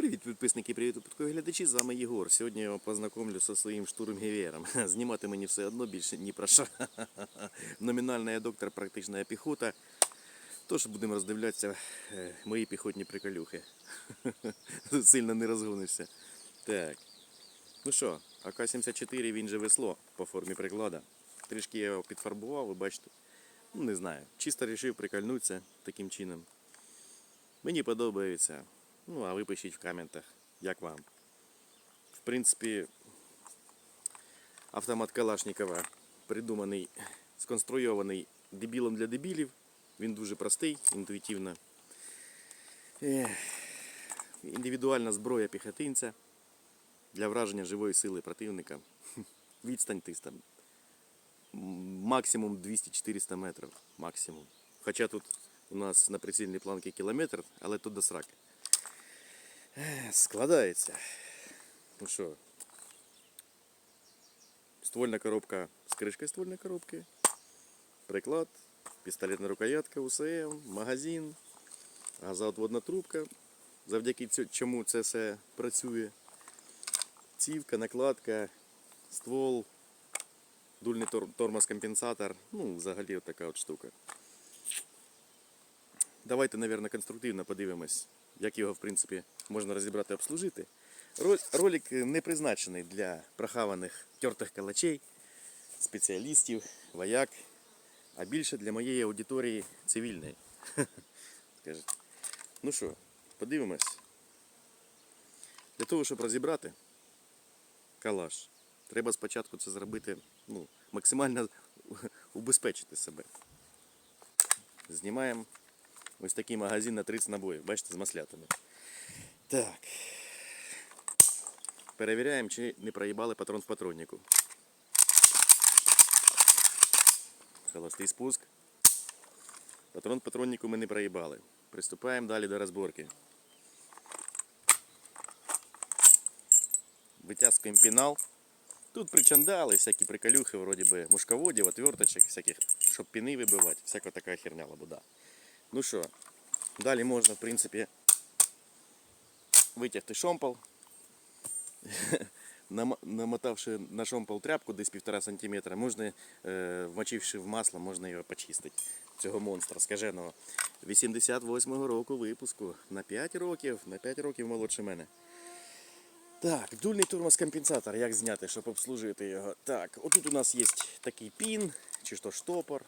Привіт, підписники, привіт, підпискові глядачі. З вами Єгор. Сьогодні я вам познайомлю зі своїм штурмгевером. Знімати мені все одно більше ні про що. Номінальний я доктор, практична піхота. Тож будемо роздивлятися е, мої піхотні приколюхи. Сильно не розгонишся. Так. Ну що, АК-74 він же весло по формі приклада. Трішки я його підфарбував, ви бачите. Ну, не знаю. Чисто вирішив прикольнутися таким чином. Мені подобається. Ну, а ви пишіть в коментах, як вам. В принципі, автомат Калашникова придуманий, сконструйований дебілом для дебілів. Він дуже простий, інтуїтивно. Індивідуальна зброя піхотинця для враження живої сили противника. Відстань ти там. Максимум 200-400 метрів. Максимум. Хоча тут у нас на прицільній планці кілометр, але тут до сраки. Складається. Ну що? Ствольна коробка з кришкою ствольної коробки. Приклад, пістолетна рукоятка, УСМ, магазин, газоотводна трубка. Завдяки чому це все працює. Цівка, накладка, ствол, дульний тор- тормоз-компенсатор. Ну, взагалі от така от штука. Давайте, мабуть, конструктивно подивимось, як його, в принципі, можна розібрати обслужити. Ро- Ролик не призначений для прохаваних тертих калачей, спеціалістів, вояк, а більше для моєї аудиторії цивільної. Ну що, подивимось. Для того, щоб розібрати калаш, треба спочатку це зробити ну, максимально убезпечити себе. Знімаємо ось такий магазин на 30 набоїв, бачите, з маслятами. Так. Перевіряємо, чи не проїбали патрон в патроннику. Холостий спуск. Патрон в патроннику ми не проїбали. Приступаємо далі до розборки. Витягуємо пінал. Тут причандали, всякі приколюхи, вроді би мушководів, отверточок, всяких, щоб піни вибивати, всяка така херня лабуда. Ну що, далі можна, в принципі, витягти шомпол. Намотавши на шомпол тряпку десь півтора сантиметра, можна, е, вмочивши в масло, можна його почистити. Цього монстра скаженого. 88-го року випуску. На 5 років, на 5 років молодше мене. Так, дульний тормоз-компенсатор, як зняти, щоб обслужити його. Так, отут у нас є такий пін, чи що штопор.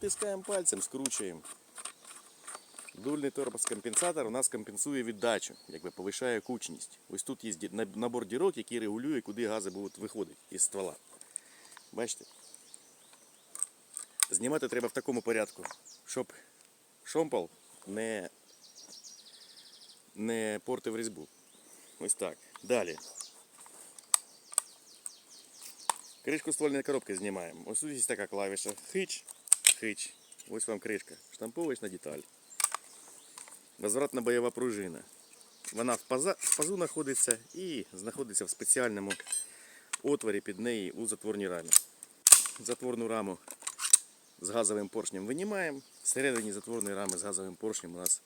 Притискаємо пальцем, скручуємо. Дульний тормоз-компенсатор у нас компенсує віддачу, якби повишає кучність. Ось тут є на- набор дірок, який регулює, куди гази будуть виходити із ствола. Бачите? Знімати треба в такому порядку, щоб шомпол не, не портив різьбу. Ось так. Далі. Кришку ствольної коробки знімаємо. Ось тут є така клавіша. Хич, хич. Ось вам кришка. Штамповочна деталь. Возвратна бойова пружина. Вона в, паза, в пазу знаходиться і знаходиться в спеціальному отворі під неї у затворній рамі. Затворну раму з газовим поршнем винімаємо. Всередині затворної рами з газовим поршнем у нас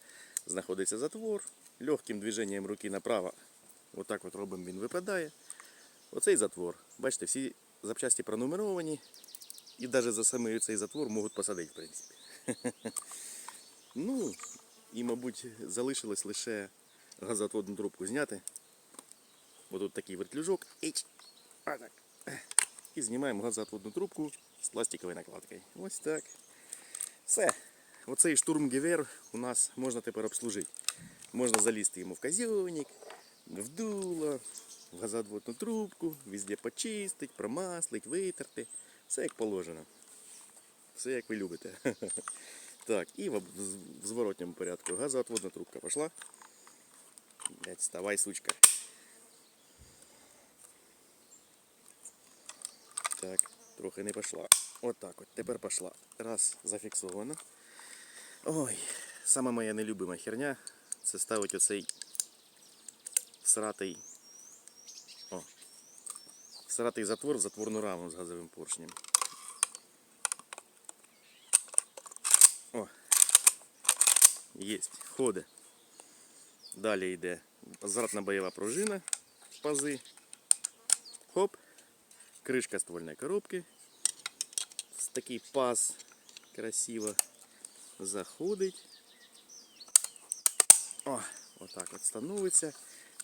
знаходиться затвор. Легким движенням руки направо, отак от робимо, він випадає. Оцей затвор. Бачите, всі запчасті пронумеровані. І навіть за самий цей затвор можуть посадити, в принципі. Ну, і, мабуть, залишилось лише газоотводну трубку зняти. Ось тут такий вертлюжок. І знімаємо газоотводну трубку з пластиковою накладкою. Ось так. Все. Оцей штурмгевер у нас можна тепер обслужити. Можна залізти йому в казьонник, в дуло, в газоотводну трубку, везде почистити, промаслити, витерти. Все як положено. Все як ви любите. Так, і в, зворотньому порядку. Газоотводна трубка пішла. Блять, вставай, сучка. Так, трохи не пішла. От так от, тепер пішла. Раз, зафіксовано. Ой, сама моя нелюбима херня це ставить оцей сратий. Сратий затвор в затворну раму з газовим поршнем. О, Єсть, ходить. Далі йде зратна бойова пружина, пази. Хоп. Кришка ствольної коробки. Такий паз красиво заходить. О, отак от становиться.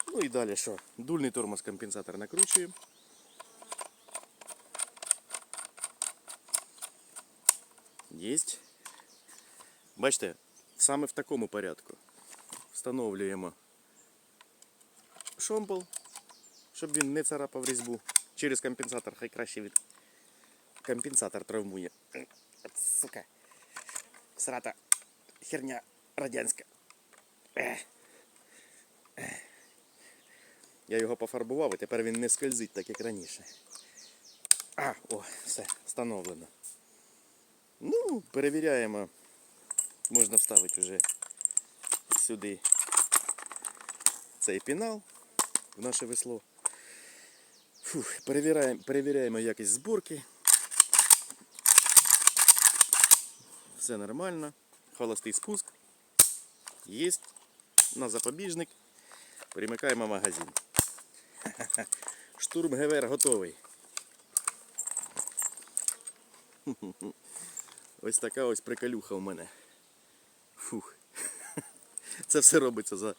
Ну і далі що? Дульний тормоз компенсатор накручуємо. Єсть. Бачите, саме в такому порядку встановлюємо шомпол, щоб він не царапав різьбу. Через компенсатор, хай краще від компенсатор травмує. Сука. Срата херня радянська. Я його пофарбував і тепер він не скользить, так як раніше. А, о, все, встановлено. Ну, перевіряємо. Можна вставити вже сюди цей пінал в наше весло. Фух, перевіряємо, перевіряємо якість зборки. Все нормально. Холостий спуск. Єсть. На запобіжник. Перемикаємо магазин. Штурм ГВР готовий. Ось така ось приколюха у мене. Фух. Це все робиться за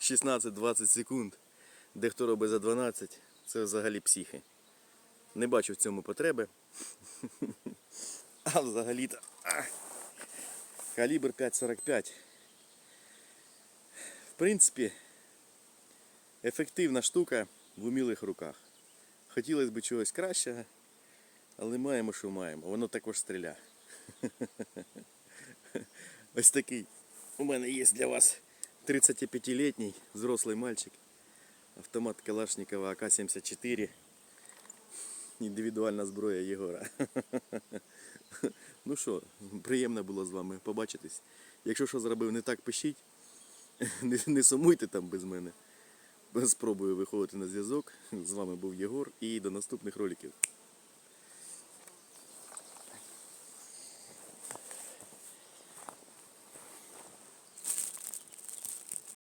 16-20 секунд. Дехто робить за 12. Це взагалі психи. Не бачу в цьому потреби. А взагалі-то. Калібр 5,45. В принципі, ефективна штука в умілих руках. Хотілося б чогось кращого, але маємо, що маємо. Воно також стріляє. Ось такий у мене є для вас 35-літній взрослий мальчик. Автомат Калашникова АК-74. Індивідуальна зброя Єгора. Ну що, приємно було з вами побачитись. Якщо що зробив не так, пишіть. Не, сумуйте там без мене. Спробую виходити на зв'язок. З вами був Єгор і до наступних роликів.